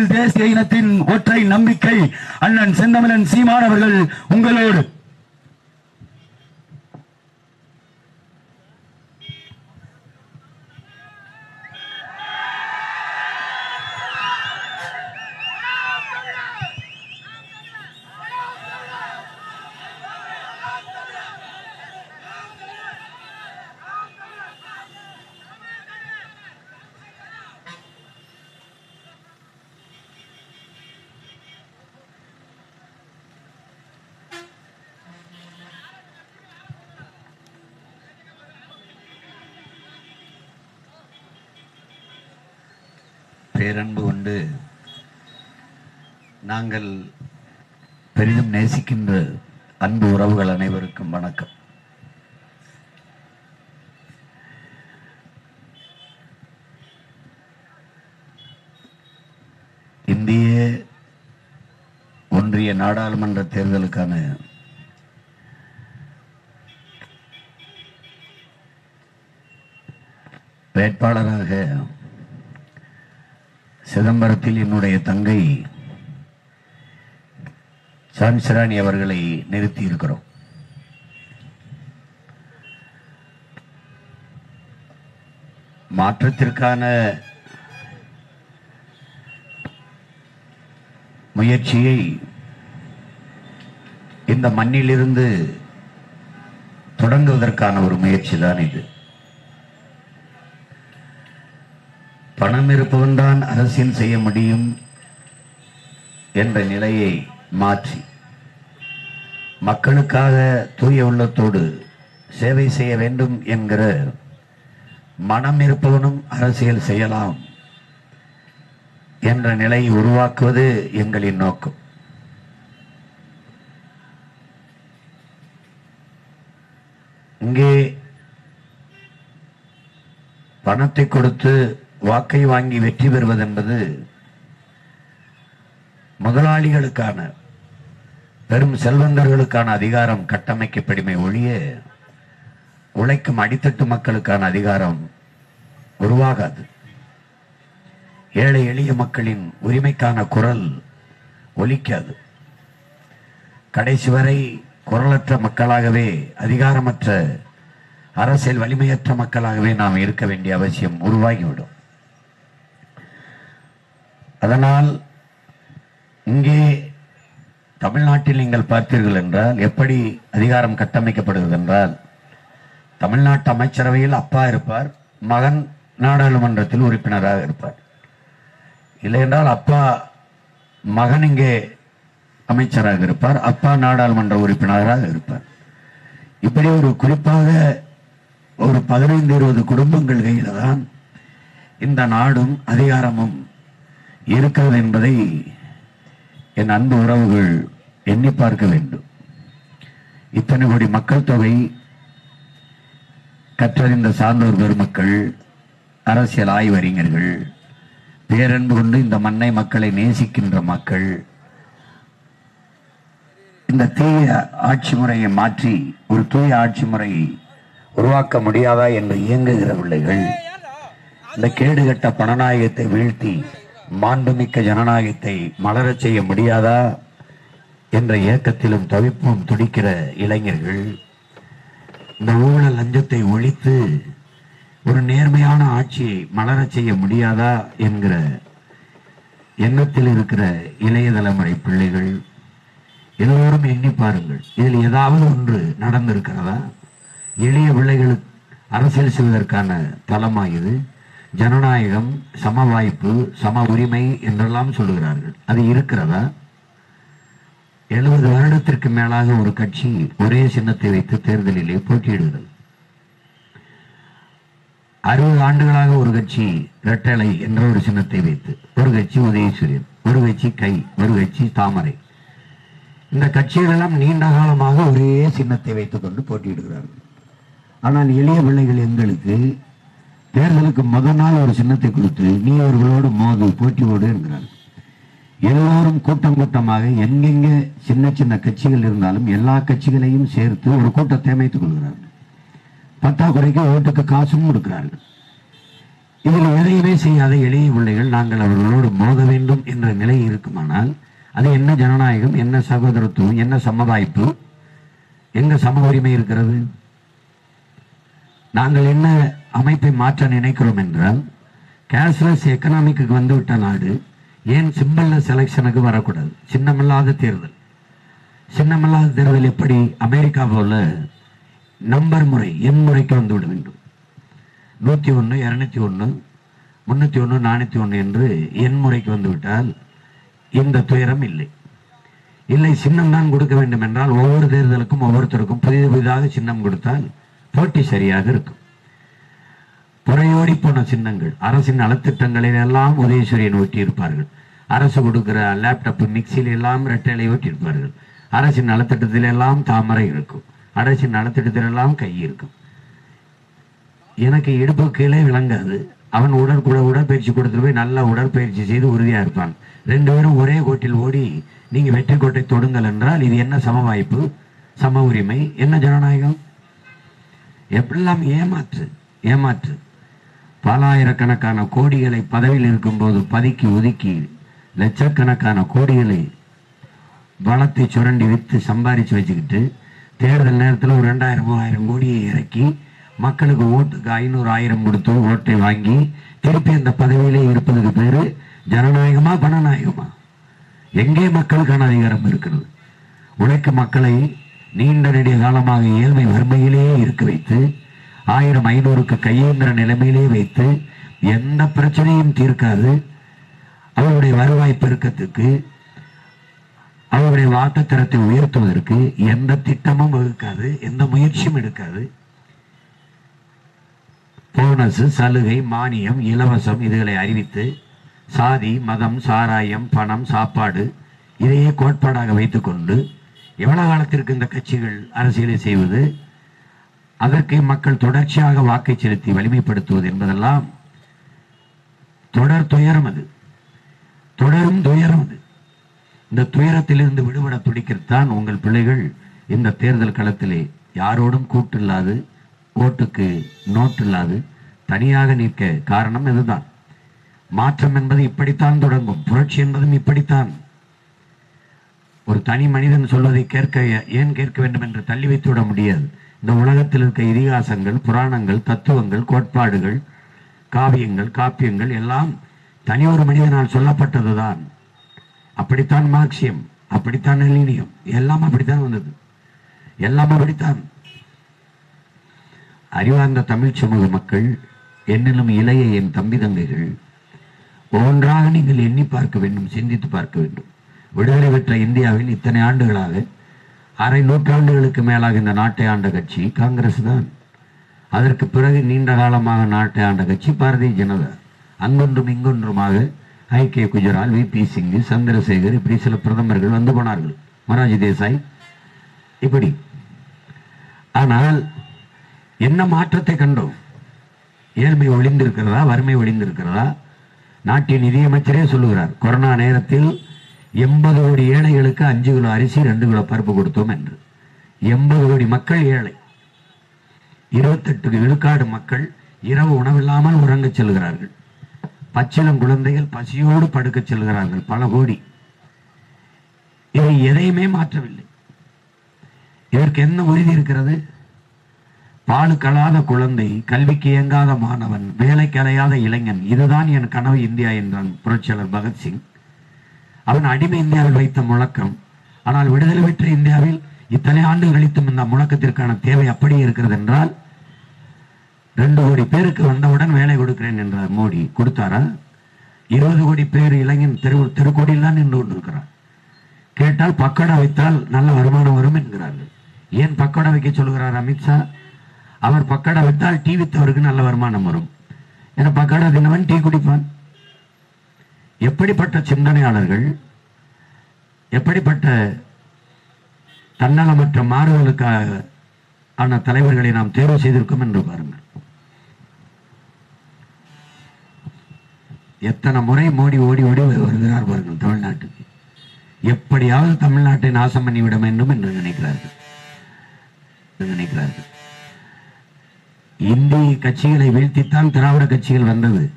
தமிழ் தேசிய இனத்தின் ஒற்றை நம்பிக்கை அண்ணன் செந்தமிழன் சீமான் அவர்கள் உங்களோடு பேரன்பு கொண்டு நாங்கள் பெரிதும் நேசிக்கின்ற அன்பு உறவுகள் அனைவருக்கும் வணக்கம். இந்திய ஒன்றிய நாடாளுமன்ற தேர்தலுக்கான வேட்பாளராக சிதம்பரத்தில் என்னுடைய தங்கை சான்சிராணி அவர்களை நிறுத்தி இருக்கிறோம். மாற்றத்திற்கான முயற்சியை இந்த மண்ணிலிருந்து தொடங்குவதற்கான ஒரு முயற்சி தான் இது. பணம் இருப்பவன் தான் அரசியல் செய்ய முடியும் என்ற நிலையை மாற்றி மக்களுக்காக தூய உள்ளத்தோடு சேவை செய்ய வேண்டும் என்கிற மனம் இருப்பவனும் அரசியல் செய்யலாம் என்ற நிலையை உருவாக்குவது எங்களின் நோக்கம். இங்கே பணத்தை கொடுத்து வாக்கை வாங்கி வெற்றி பெறுவது என்பது முதலாளிகளுக்கான பெரும் செல்வந்தர்களுக்கான அதிகாரம் கட்டமைக்கப்படுமை ஒழிய உழைக்கும் அடித்தட்டு மக்களுக்கான அதிகாரம் உருவாகாது. ஏழை எளிய மக்களின் உரிமைக்கான குரல் ஒலிக்காது. கடைசி வரை குரலற்ற மக்களாகவே அதிகாரமற்ற அரசியல் வலிமையற்ற மக்களாகவே நாம் இருக்க வேண்டிய அவசியம் உருவாகிவிடும். அதனால் இங்கே தமிழ்நாட்டில் நீங்கள் பார்த்தீர்கள் என்றால் எப்படி அதிகாரம் கட்டமைக்கப்படுகிறது என்றால் தமிழ்நாட்டு அமைச்சரவையில் அப்பா இருப்பார் மகன் நாடாளுமன்றத்தில் உறுப்பினராக இருப்பார். இல்லை என்றால் அப்பா மகன் இங்கே அமைச்சராக இருப்பார் அப்பா நாடாளுமன்ற உறுப்பினராக இருப்பார். இப்படி ஒரு குறிப்பாக ஒரு பதினைந்து இருபது குடும்பங்கள் கையில் தான் இந்த நாடும் அதிகாரமும் இருக்கிறது என்பதை என் அன்பு உறவுகள் எண்ணி பார்க்க வேண்டும். இத்தனை கோடி மக்கள் தொகை கற்றறிந்த சார்ந்தோர் பெருமக்கள் அரசியல் ஆய்வறிஞர்கள் பேரன்பு கொண்டு இந்த மண்ணை மக்களை நேசிக்கின்ற மக்கள் இந்த தீய ஆட்சி முறையை மாற்றி ஒரு தூய ஆட்சி முறையை உருவாக்க முடியாதா என்று இயங்குகிற பிள்ளைகள் இந்த கேடுகட்ட பணநாயகத்தை வீழ்த்தி மாண்புமிக்க ஜனநாயகத்தை மலரச் செய்ய முடியாதா என்ற ஏக்கத்திலும் தவிப்பும் துடிக்கிற இளைஞர்கள் இந்த ஊழல் லஞ்சத்தை ஒழித்து ஒரு நேர்மையான ஆட்சியை மலரச் செய்ய முடியாதா என்கிற எண்ணத்தில் இருக்கிற இளைய தலைமுறை பிள்ளைகள் எல்லோரும் எண்ணி பாருங்கள். இதில் ஏதாவது ஒன்று நடந்திருக்கிறதா? எளிய பிள்ளைகளுக்கு அரசியல் செய்வதற்கான தளமா இது ஜனநாயகம் சம வாய்ப்பு சம உரிமை என்றெல்லாம் சொல்லுகிறார்கள். அது இருக்கிறதா? எழுபது வருடத்திற்கு மேலாக ஒரு கட்சி ஒரே சின்னத்தை வைத்து தேர்தலிலே போட்டியிடுகிறது. அறுபது ஆண்டுகளாக ஒரு கட்சி இரட்டலை என்ற ஒரு சின்னத்தை வைத்து ஒரு கட்சி உதயசூரியன் ஒரு கட்சி கை ஒரு கட்சி தாமரை. இந்த கட்சிகளெல்லாம் நீண்ட காலமாக ஒரே சின்னத்தை வைத்துக் கொண்டு போட்டியிடுகிறார்கள். ஆனால் எளிய பிள்ளைகள் எங்களுக்கு தேர்தலுக்கு முதல் நாள் ஒரு சின்னத்தை கொடுத்து நீ அவர்களோடு மோது போட்டி ஓடு என்கிறார்கள் எல்லோரும் கூட்டம் கூட்டமாக எங்கெங்க சின்ன சின்ன கட்சிகள் இருந்தாலும் எல்லா கட்சிகளையும் சேர்த்து ஒரு கூட்டத்தை அமைத்துக் கொள்கிறார்கள். பத்தாக்குறைக்கு ஓட்டுக்கு காசும் கொடுக்கிறார்கள். இதில் எதையுமே செய்யாத எளிய பிள்ளைகள் நாங்கள் அவர்களோடு மோத வேண்டும் என்ற நிலை இருக்குமானால் அது என்ன ஜனநாயகம் என்ன சகோதரத்துவம் என்ன சமவாய்ப்பு? எங்க சம உரிமை இருக்கிறது? நாங்கள் என்ன அமைப்பை மாற்ற நினைக்கிறோம் என்றால் கேஷ்லெஸ் எக்கனாமிக்கு வந்துவிட்ட நாடு ஏன் சிம்பிள் செலெக்ஷனுக்கு வரக்கூடாது? சின்னமில்லாத தேர்தல். சின்னமில்லாத தேர்தல் எப்படி அமெரிக்கா போல நம்பர் முறை எண் முறைக்கு வந்து விட வேண்டும்? நூற்றி ஒன்று இரநூத்தி ஒன்று முன்னூற்றி ஒன்று நானூற்றி ஒன்று என்று எண் முறைக்கு வந்துவிட்டால் இந்த துயரம் இல்லை. இல்லை சின்னம் தான் கொடுக்க வேண்டும் என்றால் ஒவ்வொரு தேர்தலுக்கும் ஒவ்வொருத்தருக்கும் புதிது புதிதாக சின்னம் கொடுத்தால் போட்டி சரியாக இருக்கும். புறையோடி போன சின்னங்கள். அரசின் நலத்திட்டங்களில் எல்லாம் உதயசூரியன் ஒட்டியிருப்பார்கள் அரசு கொடுக்கிற லேப்டாப் மிக்சியில் எல்லாம் ரெட்டலை ஒட்டியிருப்பார்கள் அரசின் நலத்திட்டத்தில் எல்லாம் தாமரை இருக்கும். அரசின் நலத்திட்டத்தில் எல்லாம் கை இருக்கும். எனக்கு இடுப்பு கீழே விளங்காது. அவன் உடற்கூட உடற்பயிற்சி கொடுத்துட்டு போய் நல்லா உடற்பயிற்சி செய்து உறுதியா இருப்பான். ரெண்டு பேரும் ஒரே கோட்டில் ஓடி நீங்க வெற்றி கோட்டை தொடுங்கள் என்றால் இது என்ன சம வாய்ப்பு சம உரிமை? என்ன ஜனநாயகம்? எப்படிலாம் ஏமாற்று. ஏமாற்று. பலாயிரக்கணக்கான கோடிகளை பதவியில் இருக்கும்போது பதுக்கி ஒதுக்கி லட்சக்கணக்கான கோடிகளை வளத்தை சுரண்டி விற்று சம்பாரித்து வச்சுக்கிட்டு தேர்தல் நேரத்தில் ஒரு ரெண்டாயிரம் மூவாயிரம் கோடியை இறக்கி மக்களுக்கு ஓட்டுக்கு ஐநூறு ஆயிரம் கொடுத்து ஓட்டை வாங்கி திருப்பி அந்த பதவியிலே இருப்பதுக்கு பேரு ஜனநாயகமா பணநாயகமா எங்கே மக்களுக்கான அதிகாரம் இருக்கிறது? உழைக்கும் மக்களை நீண்ட நெடிய காலமாக ஏழ்மை வறுமையிலேயே இருக்க வைத்து ஆயிரம் ஐநூறுக்கு கையேந்திர நிலைமையிலே வைத்து எந்த பிரச்சனையும் தீர்க்காது. அவருடைய வருவாய் பெருக்கத்துக்கு அவருடைய வாக்குத்தரத்தை உயர்த்துவதற்கு எந்த திட்டமும் வகுக்காது எந்த முயற்சியும் எடுக்காது. போனஸ் சலுகை மானியம் இலவசம் இதுகளை அறிவித்து சாதி மதம் சாராயம் பணம் சாப்பாடு இதையே கோட்பாடாக வைத்துக்கொண்டு எவ்வளவு காலத்திற்கு இந்த கட்சிகள் அரசியலை செய்வது? அதற்கு மக்கள் தொடர்ச்சியாக வாக்கை செலுத்தி வலிமைப்படுத்துவது என்பதெல்லாம் தொடர் துயரம் அது. தொடரும் துயரம் அது. இந்த துயரத்திலிருந்து விடுபட துடிக்கத்தான் உங்கள் பிள்ளைகள் இந்த தேர்தல் களத்திலே யாரோடும் கூட்டில்லாது ஓட்டுக்கு நோட்டு இல்லாது தனியாக நிற்க காரணம் இதுதான். மாற்றம் என்பது இப்படித்தான் தொடங்கும். புரட்சி என்பதும் இப்படித்தான். ஒரு தனி மனிதன் சொல்வதை கேட்க ஏன் கேட்க வேண்டும் என்று தள்ளி வைத்து விட முடியாது. இந்த உலகத்தில் இருக்க இதிகாசங்கள் புராணங்கள் தத்துவங்கள் கோட்பாடுகள் காவியங்கள் காப்பியங்கள் எல்லாம் தனி ஒரு மனிதனால் சொல்லப்பட்டதுதான். அப்படித்தான் மார்க்சியம் அப்படித்தான் நளினியம் எல்லாம் அப்படித்தான் வந்தது. எல்லாம் அப்படித்தான். அறிவார்ந்த தமிழ் சமூக மக்கள் என்னிலும் இளைய என் தம்பி தங்கைகள் ஒவ்வொன்றாக நீங்கள் எண்ணி பார்க்க வேண்டும் சிந்தித்து பார்க்க வேண்டும். விடுதலை பெற்ற இந்தியாவில் இத்தனை ஆண்டுகளாக அரை நூற்றாண்டுகளுக்கு மேலாக இந்த நாட்டை ஆண்ட கட்சி காங்கிரஸ் தான். அதற்கு பிறகு நீண்ட காலமாக நாட்டை ஆண்ட கட்சி பாரதிய ஜனதா. அங்கொன்றும் இங்கொன்றுமாக ஐக்கிய குஜரால் வி. பி. சிங் சந்திரசேகர் இப்படி சில பிரதமர்கள் வந்து போனார்கள். மொராஜி தேசாய் இப்படி. ஆனால் என்ன மாற்றத்தை கண்டோம்? ஏழ்மை ஒளிந்திருக்கிறதா வறுமை ஒளிந்திருக்கிறதா நாட்டின் நிதியமைச்சரே சொல்லுகிறார். கொரோனா நேரத்தில் எண்பது கோடி ஏழைகளுக்கு அஞ்சு கிலோ அரிசி ரெண்டு கிலோ பருப்பு கொடுத்தோம் என்று. எண்பது கோடி மக்கள் ஏழை. இருபத்தெட்டு விழுக்காடு மக்கள் இரவு உணவில்லாமல் உறங்கச் செல்கிறார்கள். பச்சிளம் குழந்தைகள் பசியோடு படுக்கச் செல்கிறார்கள் பல கோடி. இதை எதையுமே மாற்றவில்லை. இதற்கு என்ன உறுதி இருக்கிறது? பாலு கலாத குழந்தை கல்விக்கு இயங்காத மாணவன் வேலை கலையாத இளைஞன் இதுதான் என் கனவு இந்தியா என்றான் புரட்சியாளர் பகத்சிங். அவன் அடிமை இந்தியாவில் வைத்த முழக்கம். ஆனால் விடுதலை பெற்ற இந்தியாவில் இத்தனை ஆண்டுகள் கழித்தும் இந்த முழக்கத்திற்கான தேவை அப்படியே இருக்கிறது என்றால் ரெண்டு கோடி பேருக்கு வந்தவுடன் வேலை கொடுக்கிறேன் என்றார் மோடி கொடுத்தாரா? இருபது கோடி பேர் இளைஞன் தெரு தெருக்கோடியில் தான் நின்று கொண்டிருக்கிறார். கேட்டால் பக்கோடா வைத்தால் நல்ல வருமானம் வரும் என்கிறார்கள். ஏன் பக்கோடா வைக்க சொல்கிறார் அமித்ஷா அவர் பக்கோடா வைத்தால் டீ வித்தவருக்கு நல்ல வருமானம் வரும். ஏன்னா பக்கோடா தினவன் டீ குடிப்பான். எப்படிப்பட்ட சிந்தனையாளர்கள் எப்படிப்பட்ட தன்னலமற்ற மாறுதலுக்காக ஆன தலைவர்களை நாம் தேர்வு செய்திருக்கோம் என்று பாருங்கள். எத்தனை முறை மோடி ஓடி ஓடி வருகிறார் பாருங்கள் தமிழ்நாட்டுக்கு. எப்படியாவது தமிழ்நாட்டை நாசம் பண்ணிவிட வேண்டும் என்று நினைக்கிறார்கள். நினைக்கிறார்கள். இந்திய கட்சிகளை வீழ்த்தித்தான் திராவிட கட்சிகள் வந்தது.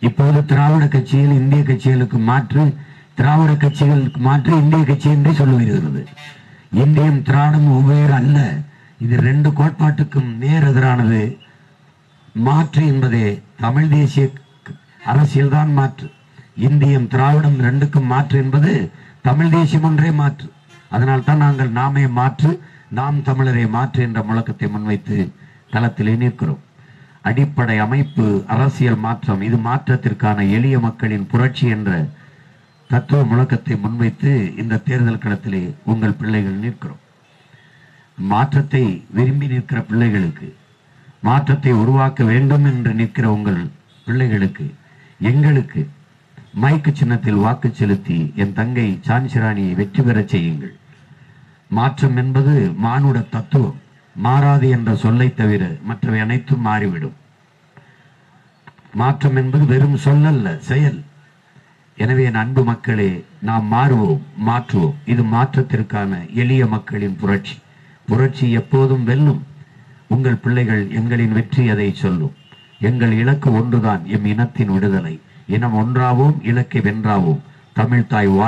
இப்போது திராவிட கட்சிகள் இந்திய கட்சிகளுக்கு மாற்று திராவிட கட்சிகளுக்கு மாற்று இந்திய கட்சி என்று சொல்லுகிறது. இந்தியம் திராவிடம் ஒவ்வேறு அல்ல இது ரெண்டு கோட்பாட்டுக்கும் நேர் எதிரானது. மாற்று என்பதே தமிழ் தேசிய அரசியல்தான் மாற்று. இந்தியம் திராவிடம் ரெண்டுக்கும் மாற்று என்பது தமிழ் தேசியம் ஒன்றே மாற்று. அதனால் தான் நாங்கள் நாமே மாற்று நாம் தமிழரை மாற்று என்ற முழக்கத்தை முன்வைத்து களத்திலே நிற்கிறோம். அடிப்படை அமைப்பு அரசியல் மாற்றம் இது மாற்றத்திற்கான எளிய மக்களின் புரட்சி என்ற தத்துவ முழக்கத்தை முன்வைத்து இந்த தேர்தல் களத்திலே உங்கள் பிள்ளைகள் நிற்கிறோம். மாற்றத்தை விரும்பி நிற்கிற பிள்ளைகளுக்கு மாற்றத்தை உருவாக்க வேண்டும் என்று நிற்கிற உங்கள் பிள்ளைகளுக்கு எங்களுக்கு மைக்கு சின்னத்தில் வாக்கு செலுத்தி என் தங்கை சான்சிராணியை வெற்றி பெறச் செய்யுங்கள். மாற்றம் என்பது மானுட தத்துவம். மாறாது என்ற சொல்லை தவிர மற்றவை அனைத்தும் மாறிவிடும். மாற்றம் என்பது வெறும் சொல்லல்ல செயல். எனவே என் அன்பு மக்களே நாம் மாறுவோம் மாற்றுவோம். இது மாற்றத்திற்கான எளிய மக்களின் புரட்சி. புரட்சி எப்போதும் வெல்லும். உங்கள் பிள்ளைகள் எங்களின் வெற்றி அதை சொல்லும். எங்கள் இலக்கு ஒன்றுதான் எம் இனத்தின் விடுதலை. இனம் ஒன்றாவோம் இலக்கை வென்றாவோம். தமிழ் தாய்